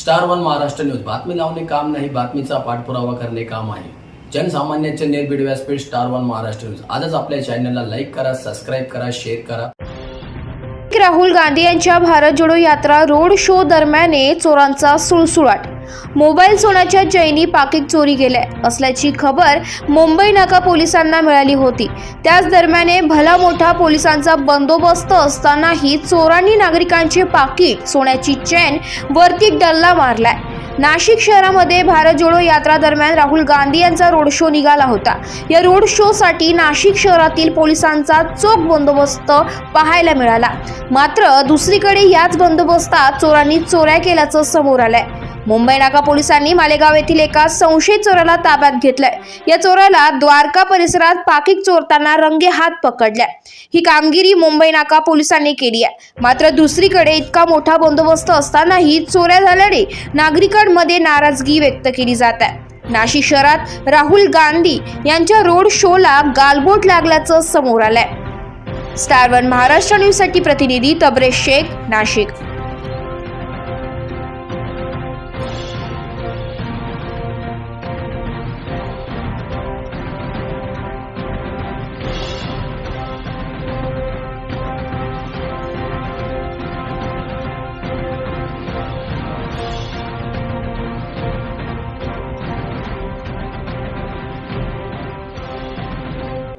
Star one Maharashtra news. बातमी लावणे काम नाही बातमीचा पाठपुरावा करणे काम आहे. जनसामान्यांचे निर्भीड व्यासपीठ स्टार वन महाराष्ट्र न्यूज. आजच आपल्या चॅनलला लाईक करा सबस्क्राईब करा शेअर करा. राहुल गांधी यांच्या भारत जोडो यात्रा रोड शो दरम्यान चोरांचा सुळसुळाट. मोबाईल सोन्याच्या चैनी पाकिट चोरी गेल्या असल्याची खबर मुंबई नाका पोलिसांना मिळाली होती. त्याच दरम्याने भला मोठा पोलिसांचा बंदोबस्त असतानाही चोरांनी नागरिकांचे पाकिट सोन्याची चैन वरती डल्ला मारलाय. नाशिक शहरामध्ये भारत जोडो यात्रा दरम्यान राहुल गांधी यांचा रोड शो निघाला होता. या रोड शो साठी नाशिक शहरातील पोलिसांचा चोख बंदोबस्त पाहायला मिळाला. मात्र दुसरीकडे याच बंदोबस्तात चोरांनी चोऱ्या केल्याचं समोर आलंय. मुंबई नाका पोलिसांनी मालेगाव येथील एका संशयित चोराला ताब्यात घेतलंय. या चोराला द्वारका परिसरात पाकिक चोरताना रंगे हात पकडल्या. ही कामगिरी मुंबई नाका पोलिसांनी केली आहे. मात्र दुसरीकडे इतका मोठा बंदोबस्त असतानाही चोऱ्या झाल्याने नागरिकांमध्ये नाराजगी व्यक्त केली जात आहे. नाशिक शहरात राहुल गांधी यांच्या रोड शोला गालबोट लागल्याचं समोर आलंय. स्टार वन महाराष्ट्र न्यूजसाठी प्रतिनिधी तबरेज शेख नाशिक.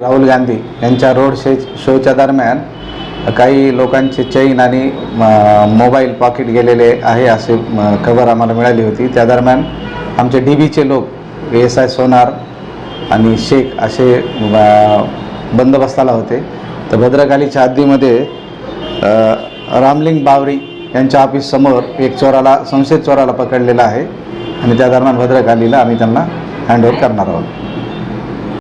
राहुल गांधी यांच्या रोड शे शोच्या दरम्यान काही लोकांचे चैन आणि म, मोबाईल पॉकेट गेलेले आहे असे खबर आम्हाला मिळाली होती. त्या दरम्यान आमचे डी बीचे लोक एस आय सोनार आणि शेख असे बंदोबस्ताला होते. तर भद्रकालीच्या हद्दीमध्ये रामलिंग बावरी यांच्या ऑफिससमोर एक चोराला संशयित चोराला पकडलेला आहे आणि त्या दरम्यान भद्रकालीला आम्ही त्यांना हँडओव्हर करणार आहोत.